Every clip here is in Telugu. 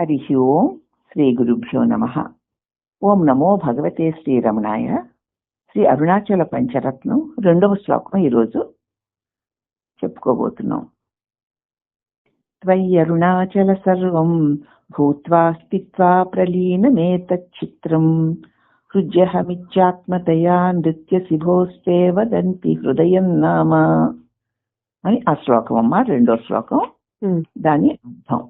హరి ఓం శ్రీ గురుభ్యో నమ ఓం నమో భగవతే శ్రీరమణాయ శ్రీ అరుణాచల పంచరత్నం రెండవ శ్లోకం ఈరోజు చెప్పుకోబోతున్నాం। త్వయ్యరుణాచల సర్వం భూత్వా స్థిత్వా ప్రలీనమేతచ్చిత్రం హృజ్యహమిత్యాత్మతయా నృత్య శిభోస్తే వదంతి హృదయం నామ। అని ఆ శ్లోకం అమ్మ రెండో శ్లోకం। దాని అర్థం।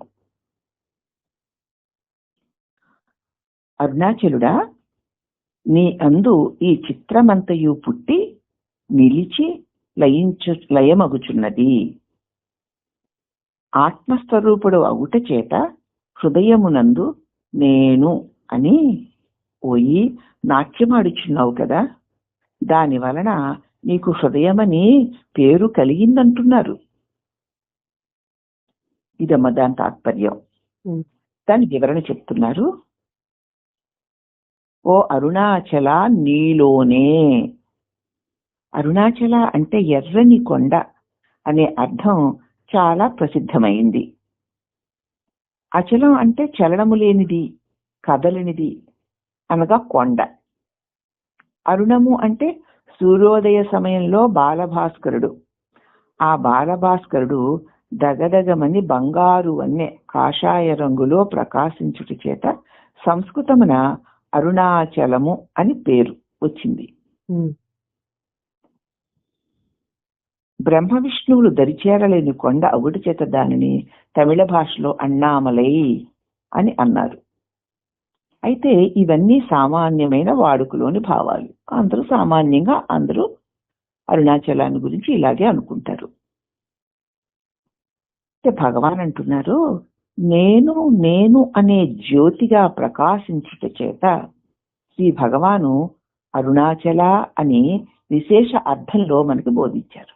అరుణాచలుడా నీ అందు ఈ చిత్రమంతయు పుట్టి నిలిచి లయించు లయమగుచున్నది. ఆత్మస్వరూపుడు అవుట చేత హృదయమునందు నేను అని పోయి నాట్యమాడుచున్నావు కదా దాని వలన నీకు హృదయమని పేరు కలిగిందంటున్నారు. ఇదమ్మ దాని తాత్పర్యం. దాని వివరణ చెప్తున్నారు. ఓ అరుణాచల నీలోనే. అరుణాచల అంటే ఎర్రని కొండ అనే అర్థం చాలా ప్రసిద్ధమైంది. అచలం అంటే చలనము లేనిది కదలనిది అనగా కొండ. అరుణము అంటే సూర్యోదయ సమయంలో బాలభాస్కరుడు. ఆ బాలభాస్కరుడు దగదగమని బంగారు అనే కాషాయ రంగులో ప్రకాశించుట చేత సంస్కృతమున అరుణాచలము అని పేరు వచ్చింది. బ్రహ్మ విష్ణువులు దరిచేరలేని కొండ అవుటి చేత దానిని తమిళ భాషలో అన్నామలై అని అన్నారు. అయితే ఇవన్నీ సామాన్యమైన వాడుకలోని భావాలు. అందరూ సామాన్యంగా అందరూ అరుణాచలాన్ని గురించి ఇలాగే అనుకుంటారు. భగవాన్ అంటున్నారు నేను నేను అనే జ్యోతిగా ప్రకాశించుట చేత శ్రీ భగవాను అరుణాచల అని విశేష అర్థంలో మనకి బోధించారు.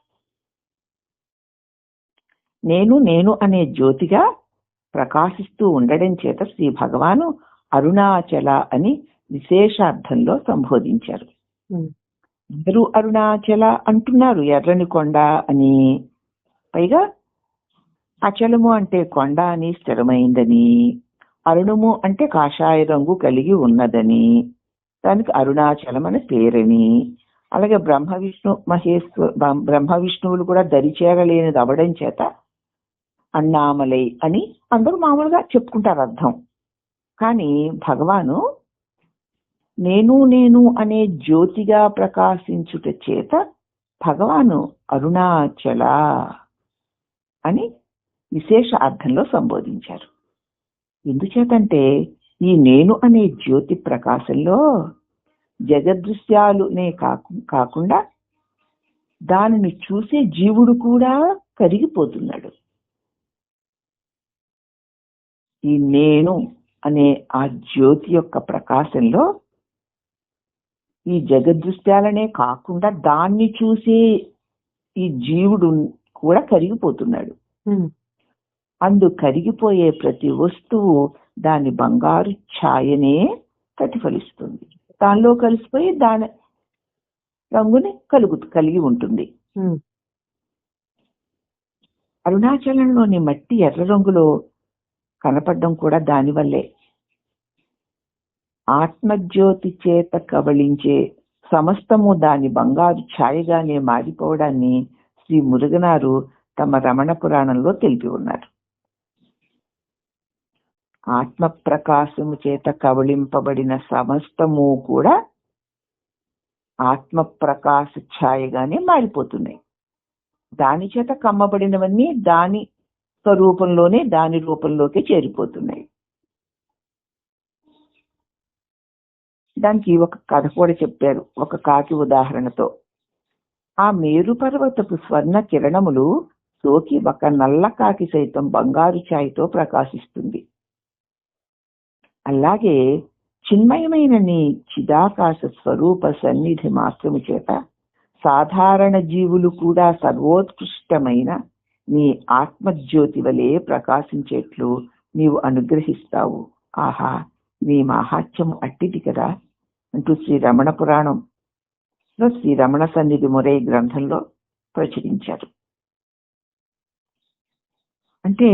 నేను నేను అనే జ్యోతిగా ప్రకాశిస్తూ ఉండడం చేత శ్రీ భగవాను అరుణాచల అని విశేషార్థంలో సంబోధించారు. అందరూ అరుణాచల అంటున్నారు ఎర్రని కొండ అని. పైగా అచలము అంటే కొండ అని స్థిరమైందని అరుణము అంటే కాషాయ రంగు కలిగి ఉన్నదని దానికి అరుణాచలం అని పేరని అలాగే బ్రహ్మ విష్ణు మహేశ్వర బ్రహ్మ విష్ణువులు కూడా దరిచేరలేనిది అవడం చేత అన్నామలై అని అందరూ మామూలుగా చెప్పుకుంటారు అర్థం. కానీ భగవాను నేను నేను అనే జ్యోతిగా ప్రకాశించుట చేత భగవాను అరుణాచల అని విశేష అర్థంలో సంబోధించారు. ఎందుచేతంటే ఈ నేను అనే జ్యోతి ప్రకాశంలో జగదృశ్యాలునే కాకుండా దానిని చూసే జీవుడు కూడా కరిగిపోతున్నాడు. ఈ నేను అనే ఆ జ్యోతి యొక్క ప్రకాశంలో ఈ జగదృశ్యాలనే కాకుండా దాన్ని చూసే ఈ జీవుడు కూడా కరిగిపోతున్నాడు. అందు కరిగిపోయే ప్రతి వస్తువు దాని బంగారు ఛాయనే ప్రతిఫలిస్తుంది. దానిలో కలిసిపోయి దాని రంగుని కలుగు కలిగి ఉంటుంది. అరుణాచలంలోని మట్టి ఎర్ర రంగులో కనపడడం కూడా దానివల్లే ఆత్మజ్యోతి చేత కబళించే సమస్తము దాని బంగారు ఛాయగానే మారిపోవడాన్ని శ్రీ మురుగనారు తమ రమణ పురాణంలో తెలిపి ఉన్నారు. ఆత్మ ప్రకాశము చేత కవళింపబడిన సమస్తము కూడా ఆత్మ ప్రకాశ ఛాయగానే మారిపోతున్నాయి. దాని చేత కమ్మబడినవన్నీ దాని స్వరూపంలోనే దాని రూపంలోకి చేరిపోతున్నాయి. దానికి ఒక కథ కూడా చెప్పారు ఒక కాకి ఉదాహరణతో. ఆ మేరు పర్వతపు స్వర్ణ కిరణములు సోకి ఒక నల్ల కాకి సైతం బంగారు ఛాయతో ప్రకాశిస్తుంది. అలాగే చిన్మయమైన నీ చిదాకాశ స్వరూప సన్నిధి మాత్రము చేత సాధారణ జీవులు కూడా సర్వోత్కృష్టమైన నీ ఆత్మజ్యోతి వలె ప్రకాశించేట్లు నీవు అనుగ్రహిస్తావు. ఆహా నీ మాహాత్యం అట్టిది కదా అంటూ శ్రీ రమణ పురాణం. శ్రీ రమణ సన్నిధి మురై గ్రంథంలో ప్రచురించారు. అంటే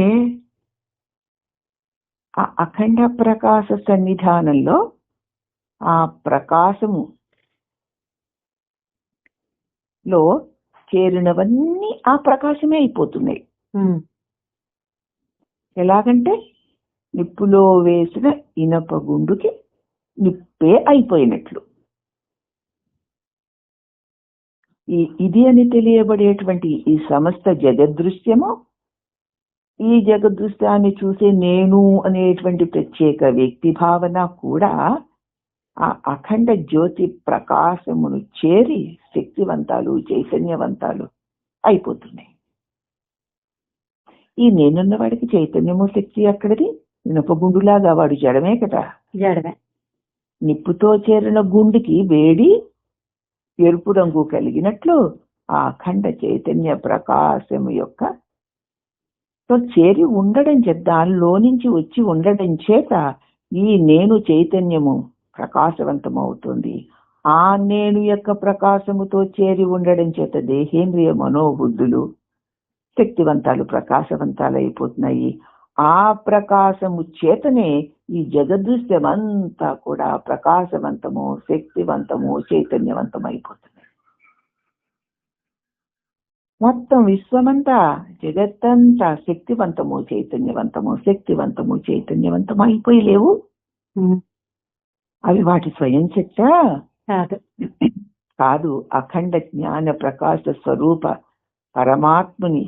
ఆ అఖండ ప్రకాశ సన్నిధానంలో ఆ ప్రకాశము లో చేరినవన్నీ ఆ ప్రకాశమే అయిపోతున్నాయి. ఎలాగంటే నిప్పులో వేసిన ఇనప గుండుకి నిప్పే అయిపోయినట్లు. ఈ ఇది అని తెలియబడేటువంటి ఈ సమస్త జగదృశ్యము ఈ జగదృశ్యాన్ని చూసే నేను అనేటువంటి ప్రత్యేక వ్యక్తి భావన కూడా ఆ అఖండ జ్యోతి ప్రకాశమును చేరి శక్తివంతాలు చైతన్యవంతాలు అయిపోతున్నాయి. ఈ నేనున్న వాడికి చైతన్యము శక్తి అక్కడిది ఇనపగుండులాగా వాడు జడమే కదా. జడమే. నిప్పుతో చేరిన గుండుకి వేడి ఎరుపు రంగు కలిగినట్లు ఆ అఖండ చైతన్య ప్రకాశము యొక్క తో చేరి ఉండడం చేత దానిలో నుంచి వచ్చి ఉండడం చేత ఈ నేను చైతన్యము ప్రకాశవంతమవుతుంది. ఆ నేను యొక్క ప్రకాశముతో చేరి ఉండడం చేత దేహేంద్రియ మనోబుద్ధులు శక్తివంతాలు ప్రకాశవంతాలు అయిపోతున్నాయి ఆ ప్రకాశము చేతనే ఈ జగదృశ్యమంతా కూడా ప్రకాశవంతము శక్తివంతము చైతన్యవంతం అయిపోతుంది మొత్తం విశ్వమంతా జగత్తంతా శక్తివంతము చైతన్యవంతము శక్తివంతము చైతన్యవంతము అయిపోయి లేవు. అవి వాటి స్వయం శక్త కాదు. అఖండ జ్ఞాన ప్రకాశ స్వరూప పరమాత్ముని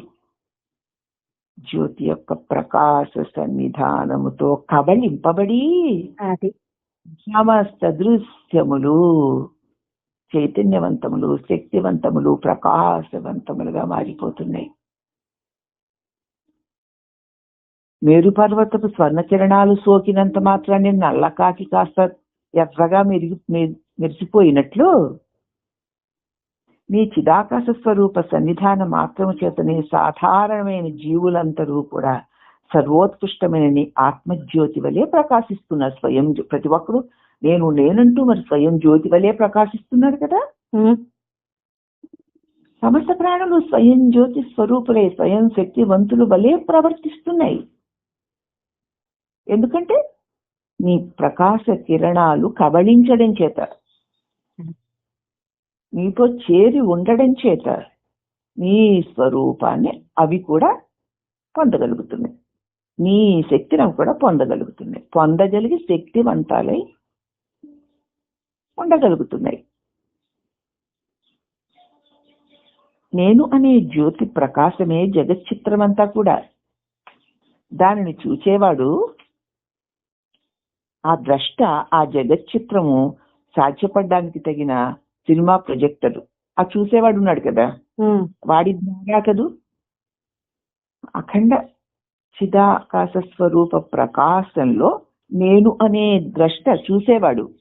జ్యోతి యొక్క ప్రకాశ సన్నిధానముతో కబలింపబడి సమస్త దృశ్యములు చైతన్యవంతములు శక్తివంతములు ప్రకాశవంతములుగా మారిపోతున్నాయి. మేరు పర్వతపు స్వర్ణ కిరణాలు సోకినంత మాత్రాన్ని నల్లకాకి కాస్త ఎర్రగా మెరిగి మె- మెరిసిపోయినట్లు నీ చిదాకాశ స్వరూప సన్నిధాన మాత్రము చేతనే సాధారణమైన జీవులంతరూ కూడా సర్వోత్కృష్టమైన నీ ఆత్మజ్యోతి వలె ప్రకాశిస్తున్నారు స్వయం ప్రతి ఒక్కరు నేను నేనంటూ మరి స్వయం జ్యోతి వలె ప్రకాశిస్తున్నారు కదా. సమస్త ప్రాణులు స్వయం జ్యోతి స్వరూపులే స్వయం శక్తివంతులు వలె ప్రవర్తిస్తున్నాయి. ఎందుకంటే నీ ప్రకాశ కిరణాలు కబళించడం చేత నీతో చేరి ఉండడం చేత నీ స్వరూపాన్ని అవి కూడా పొందగలుగుతున్నాయి. నీ శక్తిని అవి కూడా పొందగలుగుతున్నాయి. పొందగలిగి శక్తివంతాలై ఉండగలుగుతున్నాయి. నేను అనే జ్యోతి ప్రకాశమే జగత్ చిత్రమంతా కూడా. దానిని చూచేవాడు ఆ ద్రష్ట ఆ జగత్ చిత్రము సాధ్యపడడానికి తగిన సినిమా ప్రొజెక్టర్. ఆ చూసేవాడు ఉన్నాడు కదా? వాడి ద్వారా కదూ? అఖండ చిదాకాశ స్వరూప ప్రకాశంలో నేను అనే ద్రష్ట చూసేవాడు.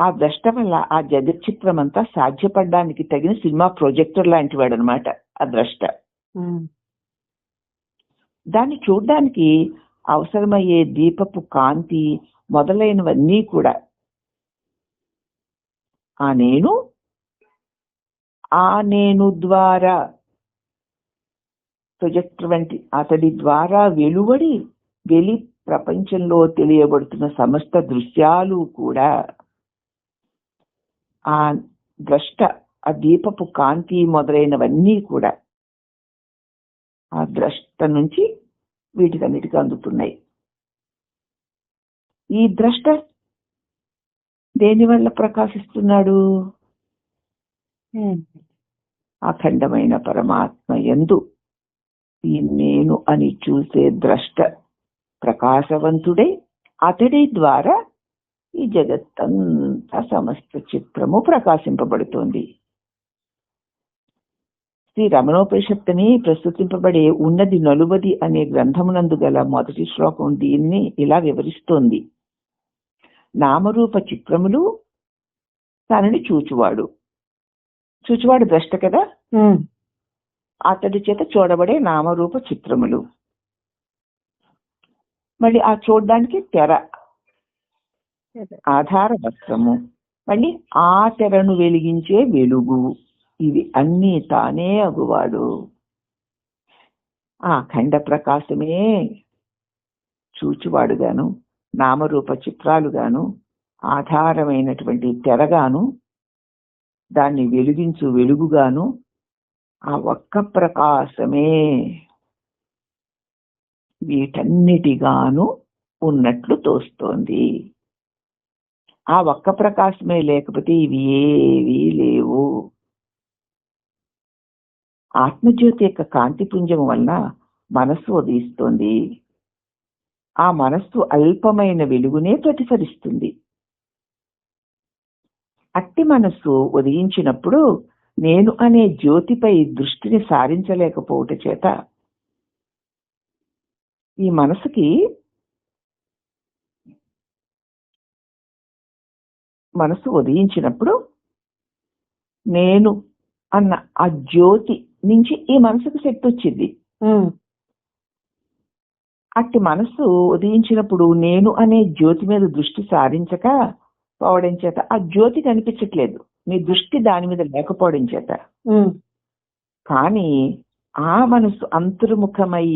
ఆ ద్రష్ట వల్ల ఆ జగత్ చిత్రం అంతా సాధ్యపడడానికి తగిన సినిమా ప్రొజెక్టర్ లాంటి వాడు అనమాట ఆ ద్రష్ట. దాన్ని చూడడానికి అవసరమయ్యే దీపపు కాంతి మొదలైనవన్నీ కూడా. ఆ నేను ఆ నేను ద్వారా ప్రొజెక్టర్ వంటి అతడి ద్వారా వెలువడి వెలి ప్రపంచంలో తెలియబడుతున్న సమస్త దృశ్యాలు కూడా ఆ ద్రష్ట ఆ దీపపు కాంతి మొదలైనవన్నీ కూడా ఆ ద్రష్ట నుంచి వీటికన్నిటికీ అందుతున్నాయి ఈ ద్రష్ట దేని వల్ల ప్రకాశిస్తున్నాడు అఖండమైన పరమాత్మ ఎందు ఈ నేను అని చూసే ద్రష్ట ప్రకాశవంతుడై అతడి ద్వారా ఈ జగత్తంతా సమస్త చిత్రము ప్రకాశింపబడుతోంది. శ్రీ రమణోపనిషత్తుని ప్రస్తుతింపబడే ఉన్నది నలుబది అనే గ్రంథమునందు గల మొదటి శ్లోకం దీన్ని ఇలా వివరిస్తోంది. నామరూప చిత్రములు తనని చూచువాడు. చూచువాడు ద్రష్ట కదా? అతడి చేత చూడబడే నామరూప చిత్రములు. మళ్ళీ ఆ చూడడానికి తెర. ఆధార వస్త్రము మళ్ళీ ఆ తెరను వెలిగించే వెలుగు. ఇవి అన్నీ తానే అగువాడు. ఆ ఖండ ప్రకాశమే చూచువాడుగాను నామరూప చిత్రాలుగాను ఆధారమైనటువంటి తెరగాను దాన్ని వెలిగించు వెలుగుగాను ఆ ఒక్క ప్రకాశమే వీటన్నిటిగాను ఉన్నట్లు తోస్తోంది. ఆ ఒక్క ప్రకాశమే లేకపోతే ఇవి ఏవీ లేవు. ఆత్మజ్యోతి యొక్క కాంతిపుంజం వల్ల మనస్సు ఉదయిస్తోంది. ఆ మనస్సు అల్పమైన వెలుగునే ప్రతిఫలిస్తుంది. అట్టి మనస్సు ఉదయించినప్పుడు నేను అనే జ్యోతిపై దృష్టిని సారించలేకపోవట చేత ఈ మనసుకి మనసు ఉదయించినప్పుడు నేను అన్న ఆ జ్యోతి నుంచి ఈ మనసుకు శక్తి వచ్చింది. అట్టి మనస్సు ఉదయించినప్పుడు నేను అనే జ్యోతి మీద దృష్టి సారించక పోవడం చేత ఆ జ్యోతి కనిపించట్లేదు. నీ దృష్టి దాని మీద లేకపోవడం చేత. కానీ ఆ మనసు అంతర్ముఖమై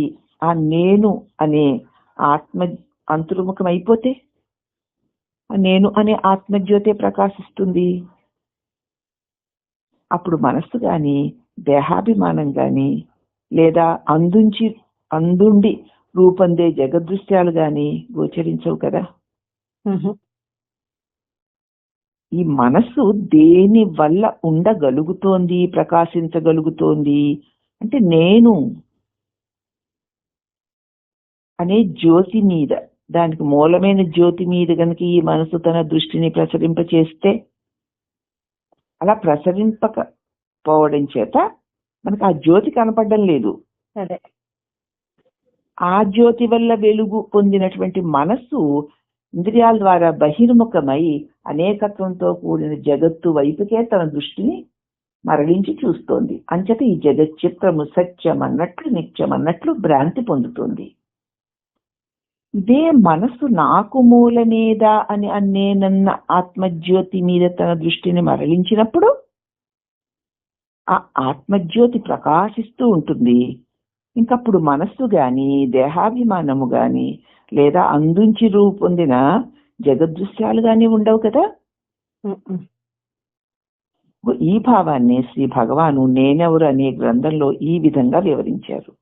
ఆ నేను అనే ఆత్మ అంతర్ముఖం అయిపోతే నేను అనే ఆత్మజ్యోతే ప్రకాశిస్తుంది. అప్పుడు మనస్సు గాని దేహాభిమానం గాని లేదా అందుంచి అందుండి రూపొందే జగదృశ్యాలు గాని గోచరించవు కదా. ఈ మనస్సు దేని వల్ల ఉండగలుగుతోంది ప్రకాశించగలుగుతోంది? అంటే నేను అనే జ్యోతి మీద దానికి మూలమైన జ్యోతి మీద కనుక ఈ మనసు తన దృష్టిని ప్రసరింప చేస్తే అలా ప్రసరింపకపోవడం చేత మనకు ఆ జ్యోతి కనపడడం లేదు. అదే. ఆ జ్యోతి వల్ల వెలుగు పొందినటువంటి మనస్సు ఇంద్రియాల ద్వారా బహిర్ముఖమై అనేకత్వంతో కూడిన జగత్తు వైపుకే తన దృష్టిని మరలించి చూస్తోంది. అంచేత ఈ జగత్ చిత్రము సత్యం అన్నట్లు నిత్యం అన్నట్లు భ్రాంతి పొందుతుంది. ఇదే మనస్సు నాకు మూలమేదా అని అన్నేనన్న ఆత్మజ్యోతి మీద తన దృష్టిని మరలించినప్పుడు ఆ ఆత్మజ్యోతి ప్రకాశిస్తూ ఉంటుంది. ఇంకప్పుడు మనస్సు గాని దేహాభిమానము గాని లేదా అందుంచి రూపొందిన జగదృశ్యాలు గాని ఉండవు కదా? ఈ భావాన్ని శ్రీ భగవాను నేనెవరు అనే గ్రంథంలో ఈ విధంగా వివరించారు.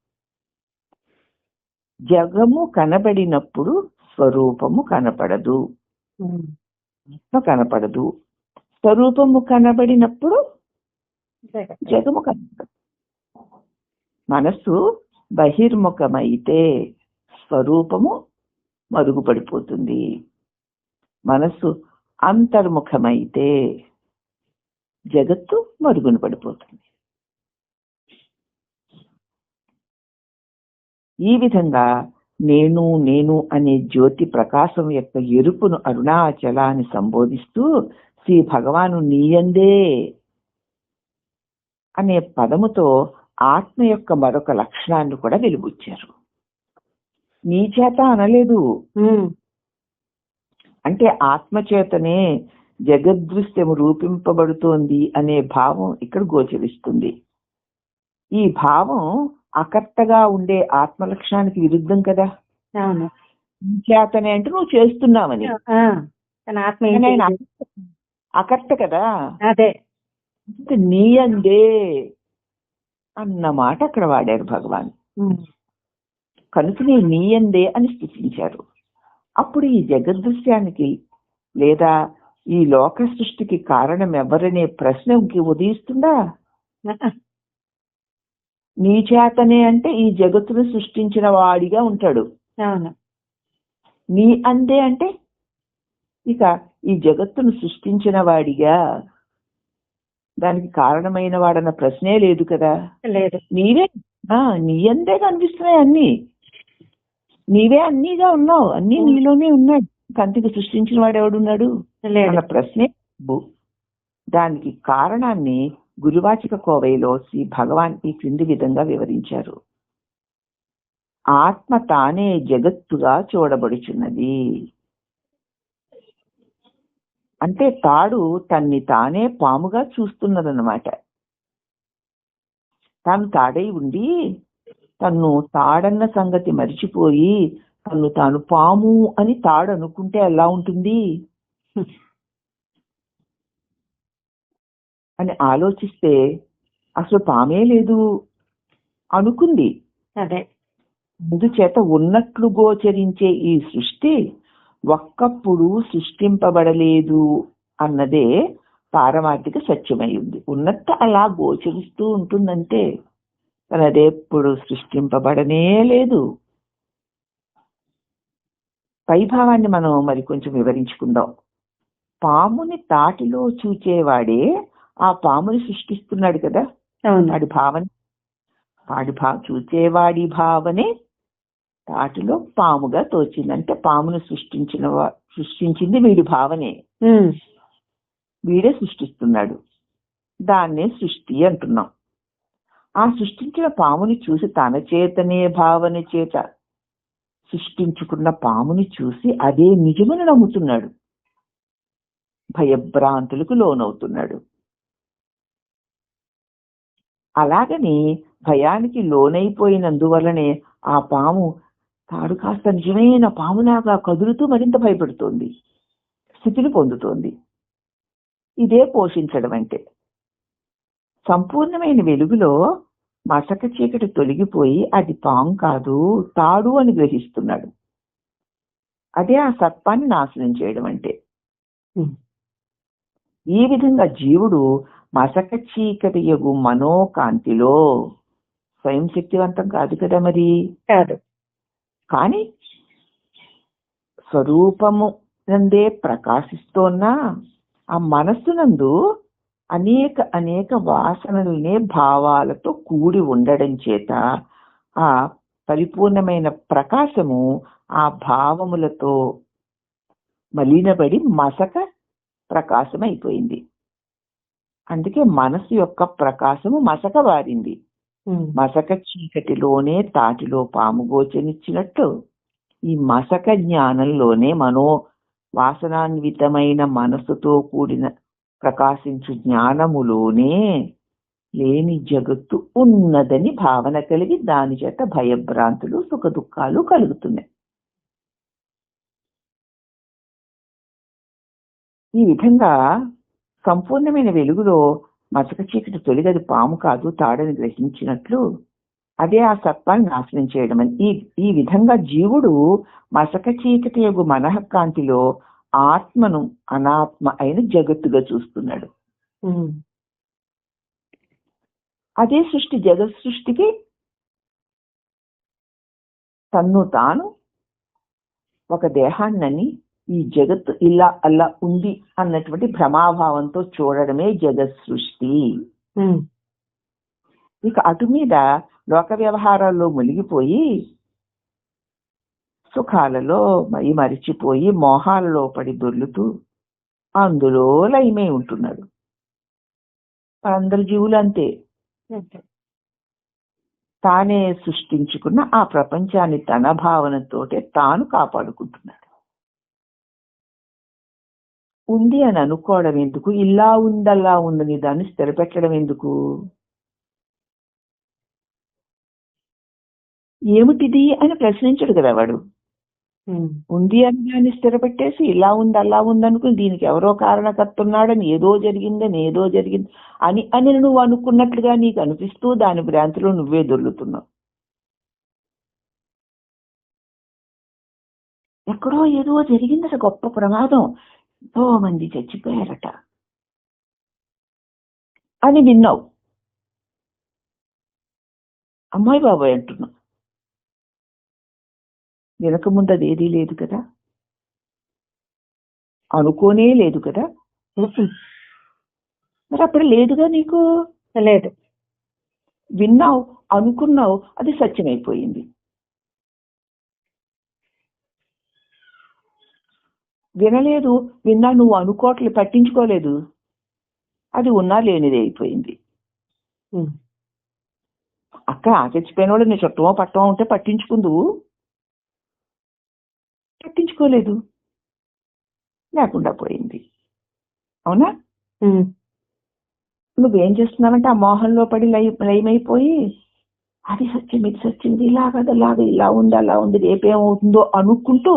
జగము కనబడినప్పుడు స్వరూపము కనపడదు. కనపడదు. స్వరూపము కనబడినప్పుడు. జగము కనపడదు. మనస్సు బహిర్ముఖమైతే స్వరూపము మరుగుపడిపోతుంది. మనస్సు అంతర్ముఖమైతే జగత్తు మరుగున పడిపోతుంది. ఈ విధంగా నేను నేను అనే జ్యోతి ప్రకాశం యొక్క ఎరుపును అరుణాచలాన్ని సంబోధిస్తూ శ్రీ భగవాను నీయందే అనే పదముతో ఆత్మ యొక్క మరొక లక్షణాన్ని కూడా వెలుబుచ్చారు. నీ చేత అనలేదు. అంటే ఆత్మ చేతనే జగదృశ్యము రూపింపబడుతోంది అనే భావం ఇక్కడ గోచరిస్తుంది. ఈ భావం అకర్తగా ఉండే ఆత్మ లక్షణానికి విరుద్ధం కదా? అవును. నీ చేతనే అంటే నువ్వు చేస్తున్నావని. అకర్త కదా? అదే. నీ అందే అన్న మాట అక్కడ వాడారు భగవాన్. ఉమ్, కనుకనే నీయందే అని స్థుతించారు. అప్పుడు ఈ జగదృశ్యానికి లేదా ఈ లోక సృష్టికి కారణం ఎవరనే ప్రశ్నకి ఉదయిస్తుందా? నీ చేతనే అంటే ఈ జగత్తును సృష్టించిన వాడిగా ఉంటాడు. అవును. నీ అందే అంటే ఇక ఈ జగత్తును సృష్టించిన వాడిగా. దానికి కారణమైన వాడన్న ప్రశ్నే లేదు కదా. లేదు. నీవే ఆ, నీ అందే కనిపిస్తున్నాయి అన్ని. నీవే అన్నీగా ఉన్నావు. అన్ని. నీలోనే ఉన్నాయి. కంటికి సృష్టించిన వాడు ఎవడున్నాడు? అన్న ప్రశ్నే. దానికి కారణాన్ని గురువాచిక కోవైలో శ్రీ భగవాన్ ఈ క్రింది విధంగా వివరించారు. ఆత్మ తానే జగత్తుగా చూడబడుచున్నది. అంటే తాడు తన్ని తానే పాముగా చూస్తున్నదన్నమాట. తాను తాడై ఉండి తను తాడన్న సంగతి మరిచిపోయి తను తాను పాము అని తాడు అనుకుంటే ఎలా ఉంటుంది? అని ఆలోచిస్తే అసలు పామే లేదు అనుకుంది. అదే. అందుచేత ఉన్నట్లు గోచరించే ఈ సృష్టి ఒక్కప్పుడు సృష్టింపబడలేదు అన్నదే పారమార్థిక సత్యమై ఉంది ఉన్నట్టు అలా గోచరిస్తూ ఉంటుందంటే కానీ అదెప్పుడు సృష్టింపబడనే లేదు. పైభావాన్ని మనం మరి కొంచెం వివరించుకుందాం. పాముని తాటిలో చూచేవాడే ఆ పాముని సృష్టిస్తున్నాడు కదా. వాడి భావన. వాడి భా చూచేవాడి భావనే తాటిలో పాముగా తోచింది. అంటే పామును సృష్టించిన వా- సృష్టించింది వీడి భావనే. వీడే సృష్టిస్తున్నాడు. దాన్నే సృష్టి అంటున్నాం. ఆ సృష్టించిన పాముని చూసి తన చేతనే భావన చేత సృష్టించుకున్న పాముని చూసి అదే నిజమని నమ్ముతున్నాడు. భయభ్రాంతులకు లోనవుతున్నాడు. అలాగని భయానికి లోనైపోయినందువల్లనే ఆ పాము తాడు కాస్త నిజమైన పాములాగా కదులుతూ మరింత భయపడుతోంది స్థితిని పొందుతోంది. ఇదే పోషించడం అంటే. సంపూర్ణమైన వెలుగులో మసక చీకటి తొలగిపోయి అది పాము కాదు తాడు అని గ్రహిస్తున్నాడు. అదే ఆ సత్వాన్ని నాశనం చేయడం అంటే. ఈ విధంగా జీవుడు మసక చీకటి యగు మనోకాంతిలో స్వయం శక్తివంతం కాదు కదా మరి? కాదు. కానీ స్వరూపము నందే ప్రకాశిస్తోన్న ఆ మనస్సునందు అనేక అనేక వాసనలనే భావాలతో కూడి ఉండడం చేత ఆ పరిపూర్ణమైన ప్రకాశము ఆ భావములతో మలినబడి మసక ప్రకాశం అయిపోయింది అందుకే మనసు యొక్క ప్రకాశము మసక వారింది. మసక చీకటిలోనే తాటిలో పాము గోచరిచ్చినట్టు ఈ మసక జ్ఞానంలోనే మనో వాసనాన్వితమైన మనసుతో కూడిన ప్రకాశించు జ్ఞానములోనే లేని జగత్తు ఉన్నదని భావన కలిగి దాని చేత భయభ్రాంతులు సుఖ దుఃఖాలు కలుగుతున్నాయి. ఈ విధంగా సంపూర్ణమైన వెలుగులో మసక చీకటి తొలిగది పాము కాదు తాడని గ్రహించినట్లు అదే ఆ సత్వాన్ని నాశనం చేయడం. అని ఈ ఈ విధంగా జీవుడు మసక చీకటి యొక్క మనఃకాంతిలో ఆత్మను అనాత్మ అయిన జగత్తుగా చూస్తున్నాడు. అదే సృష్టి జగత్ సృష్టికి తన్ను తాను ఒక దేహాన్నని ఈ జగత్తు ఇలా అలా ఉంది అన్నటువంటి భ్రమాభావంతో చూడడమే జగత్ సృష్టి ఇక అటు మీద లోక వ్యవహారాల్లో మునిగిపోయి సుఖాలలో మై మరిచిపోయి మోహాలలో పడి దొర్లుతూ అందులో లయమై ఉంటున్నాడు. అందరు జీవులు అంతే. తానే సృష్టించుకున్న ఆ ప్రపంచాన్ని తన భావనతోటే తాను కాపాడుకుంటున్నాడు. ఉంది అని అనుకోవడం ఎందుకు? ఇలా ఉందల్లా ఉందని దాన్ని స్థిరపెట్టడం ఎందుకు? ఏమిటిది అని ప్రశ్నించడు కదా వాడు. ఉంది అని దాన్ని స్థిరపెట్టేసి ఇలా ఉంది అలా ఉంది అనుకుని దీనికి ఎవరో కారణకర్త ఉన్నాడని ఏదో జరిగిందని ఏదో జరిగింది అని అని నువ్వు అనుకున్నట్లుగా నీకు అనిపిస్తూ దాని భ్రాంతిలో నువ్వే దొర్లుతున్నావు. ఎక్కడో ఏదో జరిగిందట గొప్ప ప్రమాదం. ఎంతో మంది చచ్చిపోయారట. అని విన్నావు. అమ్మాయి బాబాయ్ అంటున్నావు వెనక ముందు అది ఏదీ లేదు కదా. అనుకోనే లేదు కదా. మరి అప్పుడు లేదుగా నీకు? లేదు. విన్నావు అనుకున్నావు అది సత్యమైపోయింది. వినలేదు విన్నా నువ్వు అనుకోవట్లేదు పట్టించుకోలేదు. అది ఉన్నా లేనిది అయిపోయింది. అక్క ఆ చచ్చిపోయిన వాడు నీ చుట్టమో పట్టమో ఉంటే పట్టించుకుందువు. పట్టించుకోలేదు. లేకుండా పోయింది. అవునా? నువ్వేం చేస్తున్నావంటే ఆ మోహంలో పడి లయ లయమైపోయి అది సత్యం ఇది సత్యం ఇది ఇలా కదా అలాగా ఇలా ఉంది అలా ఉంది రేపేమవుతుందో అనుకుంటూ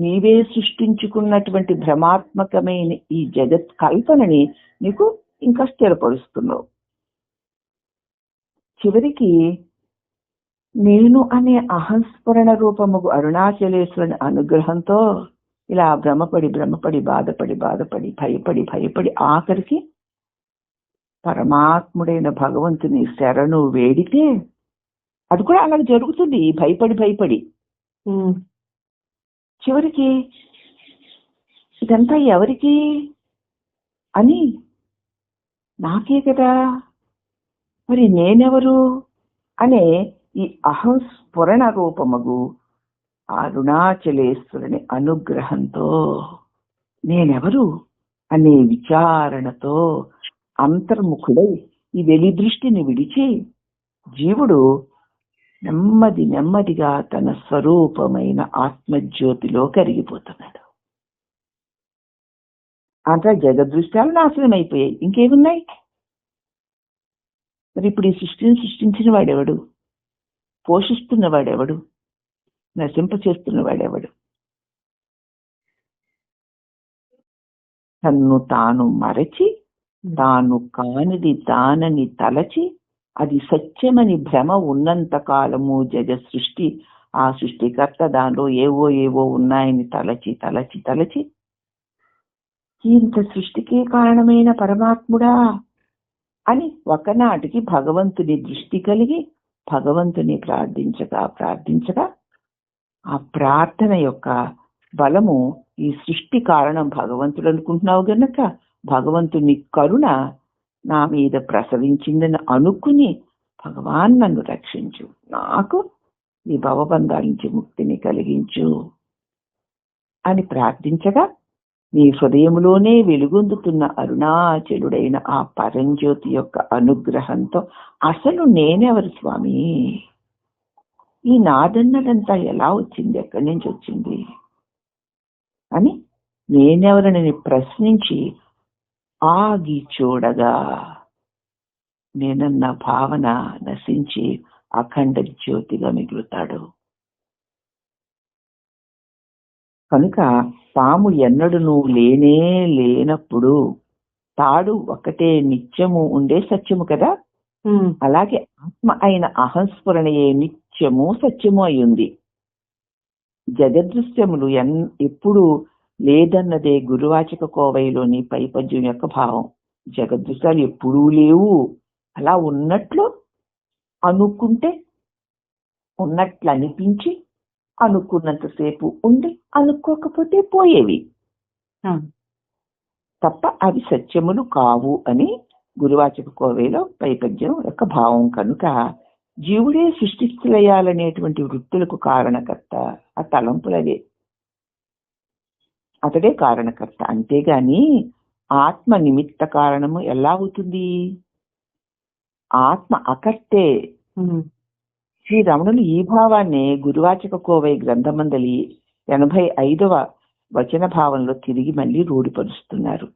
నీవే సృష్టించుకున్నటువంటి భ్రమాత్మకమైన ఈ జగత్ కల్పనని నీకు ఇంకా స్థిరపరుస్తున్నావు. చివరికి నేను అనే అహంస్మరణ రూపముకు అరుణాచలేశ్వరుని అనుగ్రహంతో ఇలా భ్రమపడి భ్రమపడి బాధపడి బాధపడి భయపడి భయపడి ఆఖరికి పరమాత్ముడైన భగవంతుని శరణు వేడితే అది కూడా అలా జరుగుతుంది. భయపడి భయపడి. చివరికి ఇదంతా ఎవరికి అని నాకే కదా. మరి నేనెవరు అనే ఈ అహం స్ఫురణ రూపముగు అరుణాచలేశ్వరుని అనుగ్రహంతో నేనెవరు అనే విచారణతో అంతర్ముఖుడై ఈ వెలి దృష్టిని విడిచి జీవుడు నెమ్మది నెమ్మదిగా తన స్వరూపమైన ఆత్మజ్యోతిలో కరిగిపోతున్నాడు. అంటే జగదృష్టాలు నాశనం అయిపోయాయి ఇంకేమున్నాయి? మరి ఇప్పుడు ఈ సృష్టిని సృష్టించిన వాడెవడు? పోషిస్తున్న వాడెవడు? నశింప చేస్తున్న వాడెవడు తన్ను తాను మరచి తాను కానిది తానని తలచి అది సత్యమని భ్రమ ఉన్నంత కాలము జగ సృష్టి. ఆ సృష్టికర్త దానిలో ఏవో ఏవో ఉన్నాయని తలచి తలచి తలచి. ఇంత సృష్టికి కారణమైన పరమాత్ముడా అని ఒకనాటికి భగవంతుని దృష్టి కలిగి భగవంతుని ప్రార్థించగా ప్రార్థించగా ఆ ప్రార్థన యొక్క బలము ఈ సృష్టి కారణం భగవంతుడు అనుకుంటున్నావు గనక భగవంతుని కరుణ నా మీద ప్రసవించిందని అనుకుని భగవాన్ నన్ను రక్షించు. నాకు ఈ భవబంధాల నుంచి ముక్తిని కలిగించు అని ప్రార్థించగా నీ హృదయంలోనే వెలుగొందుతున్న అరుణాచలుడైన ఆ పరంజ్యోతి యొక్క అనుగ్రహంతో అసలు నేనెవరు స్వామి? ఈ నాదన్నదంతా ఎలా వచ్చింది? ఎక్కడి నుంచి వచ్చింది? అని నేనెవరని ప్రశ్నించి ఆగి చూడగా నేనన్న భావన నశించి అఖండ జ్యోతిగా మిగులుతాడు. కనుక తాము ఎన్నడును లేనే లేనప్పుడు తాడు ఒకటే నిత్యము ఉండే సత్యము కదా? అలాగే ఆత్మ అయిన అహంస్ఫురణయే నిత్యము సత్యము అయ్యుంది. జగదృశ్యములు ఎన్ ఎప్పుడు లేదన్నదే గురువాచక కోవైలోని పైపద్యం యొక్క భావం. జగదృశ్యాలు ఎప్పుడూ లేవు. అలా ఉన్నట్లు అనుకుంటే ఉన్నట్లు అనిపించి అనుకున్నంతసేపు ఉండి అనుకోకపోతే పోయేవి. తప్ప అవి సత్యములు కావు అని గురువాచక కోవేలో పైపద్యం యొక్క భావం కనుక జీవుడే సృష్టిస్తులయాలనేటువంటి వృత్తులకు కారణకర్త ఆ తలంపులవే. అతడే కారణకర్త. అంతేగాని ఆత్మ నిమిత్త కారణము ఎలా అవుతుంది? ఆత్మ అకర్తే. శ్రీ రమణులు ఈ భావాన్ని గురువాచక కోవై గ్రంథమందలి ఎనభై ఐదవ వచన భావంలో తిరిగి మళ్ళీ రూఢిపరుస్తున్నారు.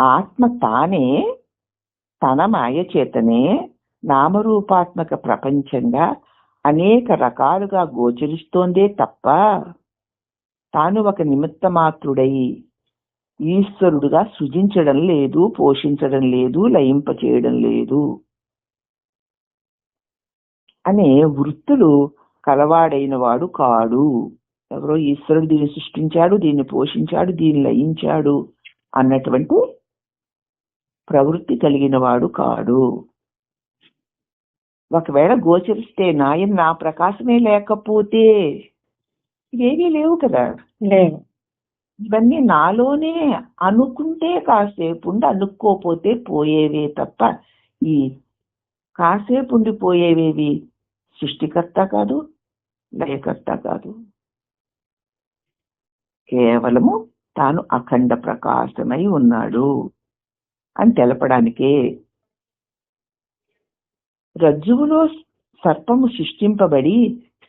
ఆత్మ తానే తన మాయ చేతనే నామరూపాత్మక ప్రపంచంగా అనేక రకాలుగా గోచరిస్తోందే తప్ప తాను ఒక నిమిత్త మాత్రుడై ఈశ్వరుడుగా సృజించడం లేదు పోషించడం లేదు లయింప చేయడం లేదు. అనే వృత్తులు కలవాడైన వాడు కాడు. ఎవరో ఈశ్వరుడు దీన్ని సృష్టించాడు దీన్ని పోషించాడు దీన్ని లయించాడు అన్నటువంటి ప్రవృత్తి కలిగిన వాడు కాడు. ఒకవేళ గోచరిస్తే నాయం నా ప్రకాశమే లేకపోతే ఇవేమీ లేవు కదా. లేవు. ఇవన్నీ నాలోనే అనుకుంటే కాసేపు ఉండి అనుకోపోతే పోయేవే తప్ప ఈ కాసేపు ఉండిపోయేవేవి సృష్టికర్త కాదు లయకర్త కాదు. కేవలము తాను అఖండ ప్రకాశమై ఉన్నాడు అని తెలపడానికే. రజ్జువులో సర్పము సృష్టింపబడి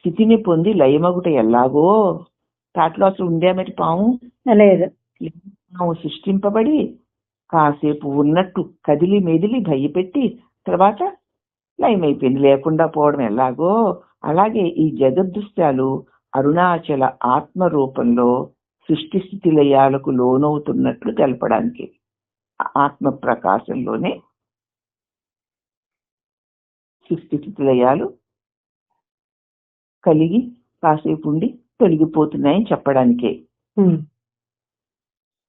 స్థితిని పొంది లయమగుట ఎలాగో? దాంట్లో అసలు ఉందే మరి పాము. లేదు. పాము సృష్టింపబడి కాసేపు ఉన్నట్టు కదిలి మెదిలి భయపెట్టి తర్వాత లయం అయిపోయింది లేకుండా పోవడం ఎలాగో? అలాగే ఈ జగదృశ్యాలు అరుణాచల ఆత్మ రూపంలో సృష్టి స్థితి లయాలకు లోనవుతున్నట్లు తెలపడానికి ఆత్మ ప్రకాశంలోనే సృష్టి స్థితి లయాలు కలిగి కాసేపు ఉండి తొలగిపోతున్నాయని చెప్పడానికే.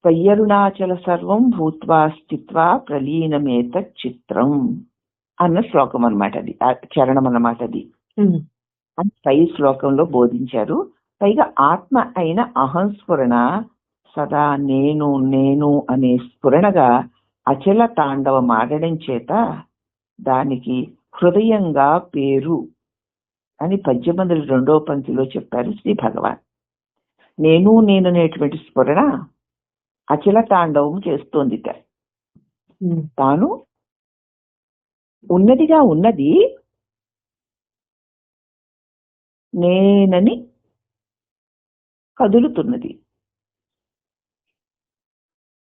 పయ్యరుణాచల సర్వం భూత్వా స్థిత్వా ప్రలీనమేత చిత్రం అన్న శ్లోకం అన్నమాట అది. చరణం అన్నమాట అది. అని పై శ్లోకంలో బోధించారు. పైగా ఆత్మ అయిన అహంస్ఫురణ సదా నేను నేను అనే స్ఫురణగా అచల తాండవం ఆడడం చేత దానికి హృదయంగా పేరు అని పద్యమందుల రెండో పంక్తిలో చెప్పారు శ్రీ భగవాన్. నేను నేను అనేటువంటి స్ఫురణ అచల తాండవం చేస్తోందిట ఉమ్, తాను ఉన్నదిగా ఉన్నది నేనని కదులుతున్నది.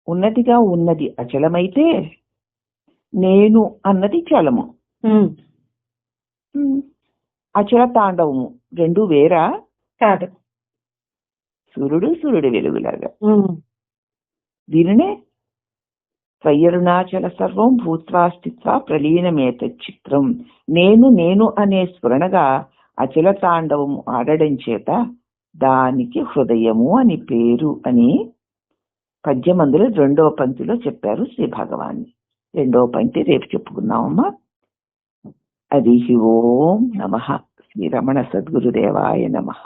ఉన్నదిగా ఉన్నది అచలమైతే నేను అన్నది చలము అచల తాండవము రెండు వేరా? కాదు. సూర్యుడు సూర్యుడి వెలుగులాగా. దీనినే త్వయ్యరుణాచల సర్వం భూత్వా స్థిత్వా ప్రలీనమేత చిత్రం. నేను నేను అనే స్ఫురణగా అచల తాండవము ఆడడం చేత దానికి హృదయము అని పేరు అని పద్యమందులు రెండవ పంక్తిలో చెప్పారు శ్రీ భగవాన్. రెండవ పంక్తి రేపు చెప్పుకుందామమ్మా. హరి ఓం నమ శ్రీ రమణ సద్గురుదేవాయ నమః